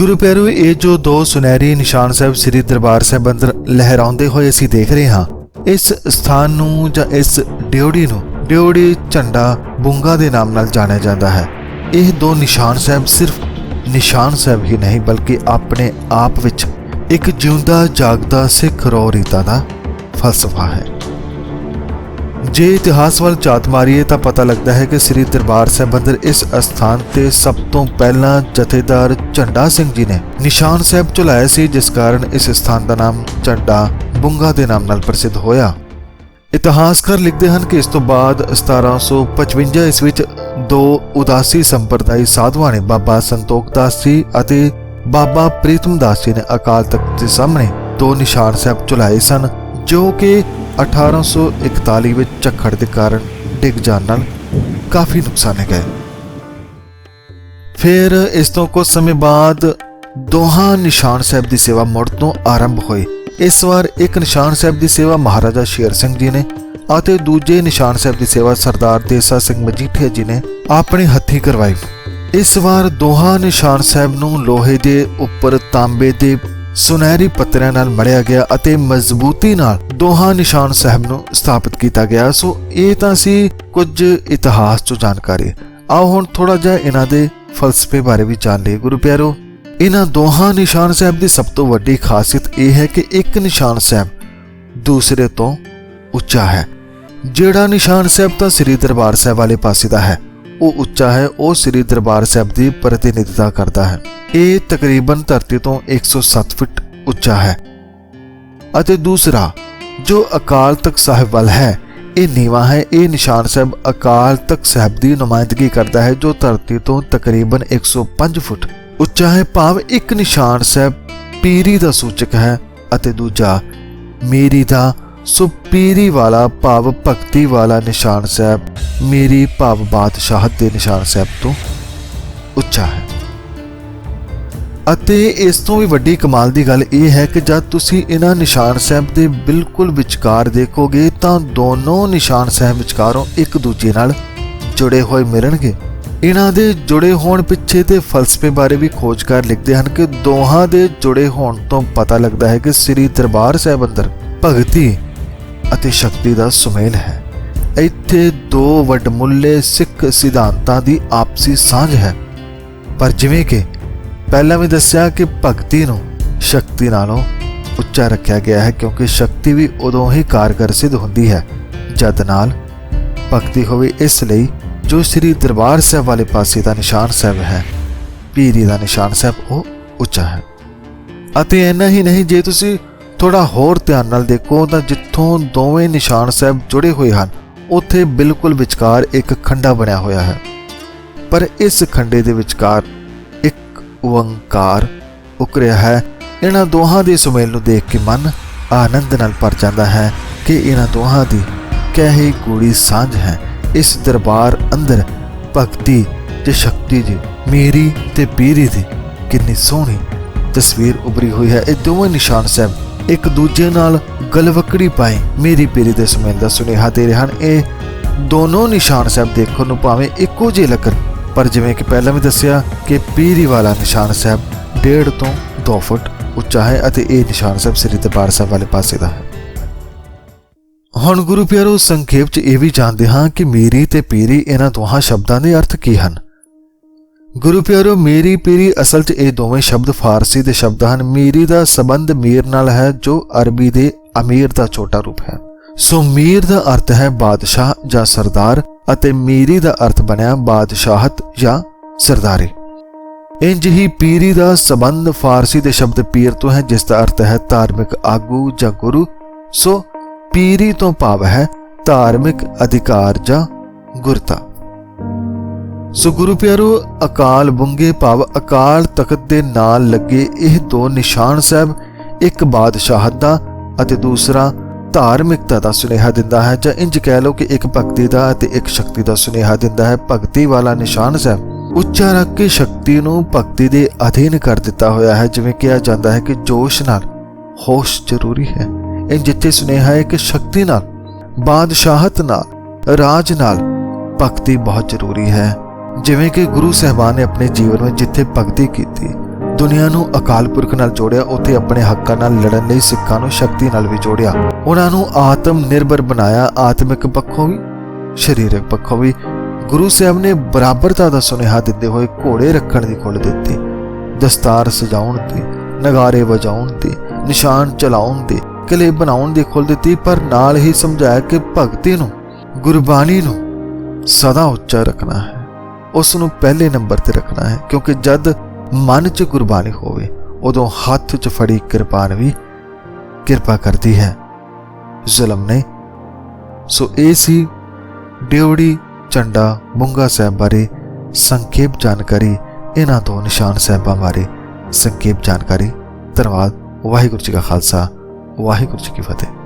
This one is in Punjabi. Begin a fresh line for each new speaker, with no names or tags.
ਗੁਰੂ ਪਿਆਰੋ, ਇਹ ਜੋ ਦੋ ਸੁਨਹਿਰੀ ਨਿਸ਼ਾਨ ਸਾਹਿਬ ਸ੍ਰੀ ਦਰਬਾਰ ਸਾਹਿਬ ਅੰਦਰ ਲਹਿਰਾਉਂਦੇ ਹੋਏ ਅਸੀਂ ਦੇਖ ਰਹੇ ਹਾਂ, ਇਸ ਸਥਾਨ ਨੂੰ ਜਾਂ ਇਸ ਡਿਓੜੀ ਨੂੰ, ਡਿਓੜੀ ਝੰਡਾ ਬੁੰਗਾ ਦੇ ਨਾਮ ਨਾਲ ਜਾਣਿਆ ਜਾਂਦਾ ਹੈ। ਇਹ ਦੋ ਨਿਸ਼ਾਨ ਸਾਹਿਬ ਸਿਰਫ ਨਿਸ਼ਾਨ ਸਾਹਿਬ ਹੀ ਨਹੀਂ, ਬਲਕਿ ਆਪਣੇ ਆਪ ਵਿੱਚ ਇੱਕ ਜਿਉਂਦਾ ਜਾਗਦਾ ਸਿੱਖ ਰੋ ਰੀਤਾਂ ਦਾ ਫਲਸਫਾ ਹੈ। ਜੇ ਇਤਿਹਾਸ ਵੱਲ ਝਾਤ ਮਾਰੀਏ ਤਾਂ ਪਤਾ ਲੱਗਦਾ ਹੈ ਕਿ ਸ੍ਰੀ ਦਰਬਾਰ ਸਾਹਿਬ ਅੰਦਰ ਇਸ ਅਸਥਾਨ ਤੇ ਸਭ ਤੋਂ ਪਹਿਲਾਂ ਜਥੇਦਾਰ ਝੰਡਾ ਸਿੰਘ ਜੀ ਨੇ ਨਿਸ਼ਾਨ ਸਾਹਿਬ ਚੁਲਾਇਆ ਸੀ, ਜਿਸ ਕਾਰਨ ਇਸ ਸਥਾਨ ਦਾ ਨਾਮ ਝੰਡਾ ਬੁੰਗਾ ਦੇ ਨਾਮ ਨਾਲ ਪ੍ਰਸਿੱਧ ਹੋਇਆ। ਇਤਿਹਾਸਕਾਰ ਲਿਖਦੇ ਹਨ ਕਿ ਇਸ ਤੋਂ ਬਾਅਦ 1755 ਇਸ ਵਿੱਚ ਦੋ ਉਦਾਸੀ ਸੰਪਰਦਾਇ ਸਾਧੂਆਂ ਨੇ ਬਾਬਾ ਸੰਤੋਖ ਦਾਸ ਜੀ ਅਤੇ ਬਾਬਾ ਪ੍ਰੀਤਮ ਦਾਸ ਜੀ ਨੇ ਅਕਾਲ ਤਖਤ ਦੇ ਸਾਹਮਣੇ ਦੋ ਨਿਸ਼ਾਨ ਸਾਹਿਬ ਚੁਲਾਏ ਸਨ, ਜੋ ਕਿ 1841 ਵਿੱਚ ਝੱਖੜ ਦੇ ਕਾਰਨ ਡਿੱਗ ਜਾਣ ਨਾਲ ਕਾਫੀ ਨੁਕਸਾਨੇ ਗਏ ਫਿਰ ਇਸ ਤੋਂ ਕੁਝ ਸਮੇਂ ਬਾਅਦ ਦੋਹਾਂ ਨਿਸ਼ਾਨ ਸਾਹਿਬ ਦੀ ਸੇਵਾ ਮੁੜ ਤੋਂ ਆਰੰਭ ਹੋਈ। ਇਸ ਵਾਰ ਇੱਕ ਨਿਸ਼ਾਨ ਸਾਹਿਬ ਦੀ ਸੇਵਾ ਮਹਾਰਾਜਾ ਸ਼ੇਰ ਸਿੰਘ ਜੀ ਨੇ ਅਤੇ ਦੂਜੇ ਨਿਸ਼ਾਨ ਸਾਹਿਬ ਦੀ ਸੇਵਾ ਸਰਦਾਰ ਦੇਸਾ ਸਿੰਘ ਮਜੀਠੀਆ ਜੀ ਨੇ ਆਪਣੇ ਹੱਥੀਂ ਕਰਵਾਈ। ਇਸ ਵਾਰ ਦੋਹਾਂ ਨਿਸ਼ਾਨ ਸਾਹਿਬ ਨੂੰ ਲੋਹੇ ਦੇ ਉੱਪਰ ਤਾਂਬੇ ਦੇ ਸੁਨਹਿਰੀ ਪੱਤਰਿਆਂ ਨਾਲ ਮੜਿਆ ਗਿਆ ਅਤੇ ਮਜ਼ਬੂਤੀ ਨਾਲ ਦੋਹਾਂ ਨਿਸ਼ਾਨ ਸਾਹਿਬ ਨੂੰ ਸਥਾਪਿਤ ਕੀਤਾ ਗਿਆ। ਸੋ ਇਹ ਤਾਂ ਸੀ ਕੁਝ ਇਤਿਹਾਸ ਤੋਂ ਜਾਣਕਾਰੀ। ਆਓ ਹੁਣ ਥੋੜਾ ਜਿਹਾ ਇਹਨਾਂ ਦੇ ਫਲਸਫੇ ਬਾਰੇ ਵੀ ਜਾਣ ਲਈਏ। ਗੁਰੂ ਪਿਆਰੋ, ਇਹਨਾਂ ਦੋਹਾਂ ਨਿਸ਼ਾਨ ਸਾਹਿਬ ਦੀ ਸਭ ਤੋਂ ਵੱਡੀ ਖਾਸੀਅਤ ਇਹ ਹੈ ਕਿ ਇੱਕ ਨਿਸ਼ਾਨ ਸਾਹਿਬ ਦੂਸਰੇ ਤੋਂ ਉੱਚਾ ਹੈ। ਜਿਹੜਾ ਨਿਸ਼ਾਨ ਸਾਹਿਬ ਤਾਂ ਸ੍ਰੀ ਦਰਬਾਰ ਸਾਹਿਬ ਵਾਲੇ ਪਾਸੇ ਦਾ ਹੈ, ਉਹ ਉੱਚਾ ਹੈ, ਉਹ ਸ੍ਰੀ ਦਰਬਾਰ ਸਾਹਿਬ ਦੀ ਪ੍ਰਤੀਨਿਧਤਾ ਕਰਦਾ ਹੈ। ਇਹ ਤਕਰੀਬਨ ਧਰਤੀ ਤੋਂ 107 ਫੁੱਟ ਉੱਚਾ ਹੈ। ਅਤੇ ਦੂਸਰਾ ਜੋ ਅਕਾਲ ਤਖਤ ਸਾਹਿਬ ਵੱਲ ਹੈ, ਇਹ ਨੀਵਾ ਹੈ। ਇਹ ਨਿਸ਼ਾਨ ਸਾਹਿਬ ਅਕਾਲ ਤਖਤ ਸਾਹਿਬ ਦੀ ਨੁਮਾਇੰਦਗੀ ਕਰਦਾ ਹੈ, ਜੋ ਧਰਤੀ ਤੋਂ ਤਕਰੀਬਨ 105 ਫੁੱਟ ਉੱਚਾ ਹੈ। ਭਾਵ ਇੱਕ ਨਿਸ਼ਾਨ ਸਾਹਿਬ ਪੀਰੀ ਦਾ ਸੂਚਕ ਹੈ ਅਤੇ ਦੂਜਾ ਮੇਰੀ ਦਾ। ਸੋ ਪੀਰੀ ਵਾਲਾ, ਭਾਵ ਭਗਤੀ ਵਾਲਾ ਨਿਸ਼ਾਨ ਸਾਹਿਬ, ਮੇਰੀ ਭਾਵ ਬਾਦਸ਼ਾਹਤ ਦੇ ਨਿਸ਼ਾਨ ਸਾਹਿਬ ਤੋਂ ਉੱਚਾ ਹੈ। ਅਤੇ ਇਸ ਤੋਂ ਵੀ ਵੱਡੀ ਕਮਾਲ ਦੀ ਗੱਲ ਇਹ ਹੈ ਕਿ ਜਦ ਤੁਸੀਂ ਇਹਨਾਂ ਨਿਸ਼ਾਨ ਸਾਹਿਬ ਦੇ ਬਿਲਕੁਲ ਵਿਚਕਾਰ ਦੇਖੋਗੇ ਤਾਂ ਦੋਨੋਂ ਨਿਸ਼ਾਨ ਸਾਹਿਬ ਵਿਚਕਾਰੋਂ ਇੱਕ ਦੂਜੇ ਨਾਲ ਜੁੜੇ ਹੋਏ ਮਿਲਣਗੇ। ਇਹਨਾਂ ਦੇ ਜੁੜੇ ਹੋਣ ਪਿੱਛੇ ਦੇ ਫਲਸਫੇ ਬਾਰੇ ਵੀ ਖੋਜਕਾਰ ਲਿਖਦੇ ਹਨ ਕਿ ਦੋਹਾਂ ਦੇ ਜੁੜੇ ਹੋਣ ਤੋਂ ਪਤਾ ਲੱਗਦਾ ਹੈ ਕਿ ਸ੍ਰੀ ਦਰਬਾਰ ਸਾਹਿਬ ਅੰਦਰ ਭਗਤੀ ਅਤੇ ਸ਼ਕਤੀ ਦਾ ਸੁਮੇਲ ਹੈ। ਇੱਥੇ ਦੋ ਵੱਡਮੁੱਲੇ ਸਿੱਖ ਸਿਧਾਂਤਾਂ ਦੀ ਆਪਸੀ ਸਾਂਝ ਹੈ। ਪਰ ਜਿਵੇਂ ਕਿ ਪਹਿਲਾਂ ਵੀ ਦੱਸਿਆ ਕਿ ਭਗਤੀ ਨੂੰ ਸ਼ਕਤੀ ਨਾਲੋਂ ਉੱਚਾ ਰੱਖਿਆ ਗਿਆ ਹੈ, ਕਿਉਂਕਿ ਸ਼ਕਤੀ ਵੀ ਉਦੋਂ ਹੀ ਕਾਰਗਰ ਸਿੱਧ ਹੁੰਦੀ ਹੈ, ਜਦ ਨਾਲ ਭਗਤੀ ਹੋਵੇ, ਇਸ ਲਈ ਜੋ ਸ੍ਰੀ ਦਰਬਾਰ ਸਾਹਿਬ ਵਾਲੇ ਪਾਸੇ ਦਾ ਨਿਸ਼ਾਨ ਸਾਹਿਬ ਹੈ, ਪੀਰੀ ਦਾ ਨਿਸ਼ਾਨ ਸਾਹਿਬ, ਉਹ ਉੱਚਾ ਹੈ। ਅਤੇ ਇੰਨਾ ਹੀ ਨਹੀਂ, ਜੇ ਤੁਸੀਂ ਥੋੜਾ ਹੋਰ ਧਿਆਨ ਨਾਲ ਦੇਖੋ, ਤਾਂ ਜਿੱਥੋਂ ਦੋਵੇਂ ਨਿਸ਼ਾਨ ਸਾਹਿਬ ਜੁੜੇ ਹੋਏ ਹਨ, ਉੱਥੇ ਬਿਲਕੁਲ ਵਿਚਕਾਰ ਇੱਕ ਖੰਡਾ ਬਣਿਆ ਹੋਇਆ ਹੈ। ਪਰ ਇਸ ਖੰਡੇ ਦੇ ਵਿਚਕਾਰ ਇੱਕ ਓੰਕਾਰ ਉਕਰਿਆ ਹੈ। ਇਹਨਾਂ ਦੋਹਾਂ ਦੇ ਸੁਮੇਲ ਨੂੰ ਦੇਖ ਕੇ ਮਨ ਆਨੰਦ ਨਾਲ ਭਰ ਜਾਂਦਾ ਹੈ ਕਿ ਇਹਨਾਂ ਦੋਹਾਂ ਦੀ ਕਹੀ ਗੂੜੀ ਸਾਂਝ ਹੈ। ਇਸ ਦਰਬਾਰ ਅੰਦਰ ਭਗਤੀ ਤੇ ਸ਼ਕਤੀ ਦੀ ਮੇਰੀ ਤੇ ਪੀਰੀ ਦੀ ਕਿੰਨੀ ਸੋਹਣੀ ਤਸਵੀਰ ਉਭਰੀ ਹੋਈ ਹੈ। ਇਹ ਦੋਵੇਂ ਨਿਸ਼ਾਨ ਸਾਹਿਬ ਇੱਕ ਦੂਜੇ ਨਾਲ ਗਲਵਕੜੀ ਪਾਏ ਮੇਰੀ ਪੀਰੀ ਦੇ ਸੁਮੇਲ ਦਾ ਸੁਨੇਹਾ ਦੇ ਰਹੇ ਹਨ। ਇਹ ਦੋਨੋਂ ਨਿਸ਼ਾਨ ਸਾਹਿਬ ਦੇਖਣ ਨੂੰ ਭਾਵੇਂ ਇੱਕੋ ਜਿਹੇ ਲੱਗਣ ਪਰ ਜਿਵੇਂ ਕਿ ਪਹਿਲਾਂ ਵੀ ਦੱਸਿਆ ਕਿ ਪੀਰੀ ਵਾਲਾ ਨਿਸ਼ਾਨ ਸਾਹਿਬ 1.5 ਤੋਂ 2 ਫੁੱਟ ਉੱਚਾ ਹੈ ਅਤੇ ਇਹ ਨਿਸ਼ਾਨ ਸਾਹਿਬ ਸ੍ਰੀ ਦਰਬਾਰ ਸਾਹਿਬ ਵਾਲੇ ਪਾਸੇ ਦਾ ਹੈ। ਹੁਣ ਗੁਰੂ ਪਿਆਰੋ, ਸੰਖੇਪ 'ਚ ਇਹ ਵੀ ਜਾਣਦੇ ਹਾਂ ਕਿ ਮੇਰੀ ਤੇ ਪੀਰੀ ਇਹਨਾਂ ਦੋਹਾਂ ਸ਼ਬਦਾਂ ਦੇ ਅਰਥ ਕੀ ਹਨ। ਗੁਰੂ ਪਿਆਰੋ, ਮੇਰੀ, ਪੀਰੀ ਅਸਲ 'ਚ ਇਹ ਦੋਵੇਂ ਸ਼ਬਦ ਫਾਰਸੀ ਦੇ ਸ਼ਬਦ ਹਨ। ਮੇਰੀ ਦਾ ਸੰਬੰਧ ਮੀਰ ਨਾਲ ਹੈ, ਜੋ ਅਰਬੀ ਦੇ ਅਮੀਰ ਦਾ ਛੋਟਾ ਰੂਪ ਹੈ। ਸੋ ਮੀਰ ਦਾ ਅਰਥ ਹੈ ਬਾਦਸ਼ਾਹ ਜਾਂ ਸਰਦਾਰ ਅਤੇ ਮੀਰੀ ਦਾ ਅਰਥ ਬਣਿਆ ਬਾਦਸ਼ਾਹਤ ਜਾਂ ਸਰਦਾਰੀ। ਇੰਜ ਹੀ ਪੀਰੀ ਦਾ ਸੰਬੰਧ ਫਾਰਸੀ ਦੇ ਸ਼ਬਦ ਪੀਰ ਤੋਂ ਹੈ, ਜਿਸ ਦਾ ਅਰਥ ਹੈ ਧਾਰਮਿਕ ਆਗੂ ਜਾਂ ਗੁਰੂ। ਸੋ ਪੀਰੀ ਤੋਂ ਭਾਵ ਹੈ ਧਾਰਮਿਕ ਅਧਿਕਾਰ ਜਾਂ ਗੁਰਤਾ। ਸੋ ਗੁਰੂ ਪਿਆਰੋ, ਅਕਾਲ ਬੁੰਗੇ ਭਾਵ ਅਕਾਲ ਤਖਤ ਦੇ ਨਾਲ ਲੱਗੇ ਇਹ ਦੋ ਨਿਸ਼ਾਨ ਸਾਹਿਬ, ਇੱਕ ਬਾਦਸ਼ਾਹਤ ਦਾ ਅਤੇ ਦੂਸਰਾ ਧਾਰਮਿਕਤਾ ਦਾ ਸੁਨੇਹਾ ਦਿੰਦਾ ਹੈ ਜਾਂ ਇੰਜ ਕਹਿ ਲਓ ਕਿ ਇੱਕ ਭਗਤੀ ਦਾ ਅਤੇ ਇੱਕ ਸ਼ਕਤੀ ਦਾ ਸੁਨੇਹਾ ਦਿੰਦਾ ਹੈ, ਭਗਤੀ ਵਾਲਾ ਨਿਸ਼ਾਨ ਸਾਹਿਬ। ਉੱਚਾ ਰੱਖ ਕੇ ਸ਼ਕਤੀ ਨੂੰ ਭਗਤੀ ਦੇ ਅਧੀਨ ਕਰ ਦਿੱਤਾ ਹੋਇਆ ਹੈ, ਜਿਵੇਂ ਕਿਹਾ ਜਾਂਦਾ ਹੈ ਕਿ ਜੋਸ਼ ਨਾਲ। ਹੋਸ਼ ਜ਼ਰੂਰੀ ਹੈ। ਇਹ ਜਿੱਥੇ ਸੁਨੇਹਾ ਹੈ ਕਿ ਸ਼ਕਤੀ ਨਾਲ, ਬਾਦਸ਼ਾਹਤ ਨਾਲ, ਰਾਜ ਨਾਲ ਭਗਤੀ ਬਹੁਤ ਜ਼ਰੂਰੀ ਹੈ। ਜਿਵੇਂ ਕਿ ਗੁਰੂ ਸਾਹਿਬਾਨ ਨੇ ਆਪਣੇ ਜੀਵਨ ਵਿੱਚ ਜਿੱਥੇ ਭਗਤੀ ਕੀਤੀ ਦੁਨੀਆ ਨੂੰ ਅਕਾਲ ਪੁਰਖ ਨਾਲ ਜੋੜਿਆ, ਉੱਥੇ ਆਪਣੇ ਹੱਕਾਂ ਨਾਲ ਲੜਨ ਲਈ, ਸਿੱਖਾਂ ਨੂੰ ਸ਼ਕਤੀ ਨਾਲ ਵੀ ਜੋੜਿਆ। ਉਹਨਾਂ ਨੂੰ ਆਤਮ ਨਿਰਭਰ ਬਣਾਇਆ, ਆਤਮਿਕ ਪੱਖੋਂ ਵੀ, ਸਰੀਰਕ ਪੱਖੋਂ ਵੀ। ਗੁਰੂ ਸਾਹਿਬ ਨੇ ਬਰਾਬਰਤਾ ਦਾ ਸੁਨੇਹਾ ਦਿੰਦੇ ਹੋਏ, ਘੋੜੇ ਰੱਖਣ ਦੀ ਖੁੱਲ ਦਿੱਤੀ। ਦਸਤਾਰ ਸਜਾਉਣ ਦੀ ਨਗਾਰੇ ਵਜਾਉਣ ਦੀ ਨਿਸ਼ਾਨ ਚਲਾਉਣ ਦੀ ਕਿਲੇ ਬਣਾਉਣ ਦੀ ਖੁੱਲ ਦਿੱਤੀ, ਪਰ ਨਾਲ ਹੀ ਸਮਝਾਇਆ ਕਿ ਭਗਤੀ ਨੂੰ, ਗੁਰਬਾਣੀ ਨੂੰ ਸਦਾ ਉੱਚਾ ਰੱਖਣਾ ਹੈ। ਉਸ ਨੂੰ ਪਹਿਲੇ ਨੰਬਰ ਤੇ ਰੱਖਣਾ ਹੈ, ਕਿਉਂਕਿ ਜਦ ਮਨ 'ਚ ਗੁਰਬਾਣੀ ਹੋਵੇ, ਉਦੋਂ ਹੱਥ 'ਚ ਫੜੀ ਕਿਰਪਾਨ ਵੀ ਕਿਰਪਾ ਕਰਦੀ ਹੈ। ਜ਼ੁਲਮ ਨਹੀਂ। ਸੋ ਇਹ ਸੀ ਡਿਉੜੀ ਚੰਡਾ ਮੁੰਗਾ ਸਾਹਿਬ ਬਾਰੇ ਸੰਖੇਪ ਜਾਣਕਾਰੀ, ਇਹਨਾਂ ਤੋਂ ਨਿਸ਼ਾਨ ਸਾਹਿਬਾਂ ਬਾਰੇ ਸੰਖੇਪ ਜਾਣਕਾਰੀ। ਧੰਨਵਾਦ। ਵਾਹਿਗੁਰੂ ਜੀ ਕਾ ਖਾਲਸਾ। ਵਾਹਿਗੁਰੂ ਜੀ ਕੀ ਫਤਿਹ।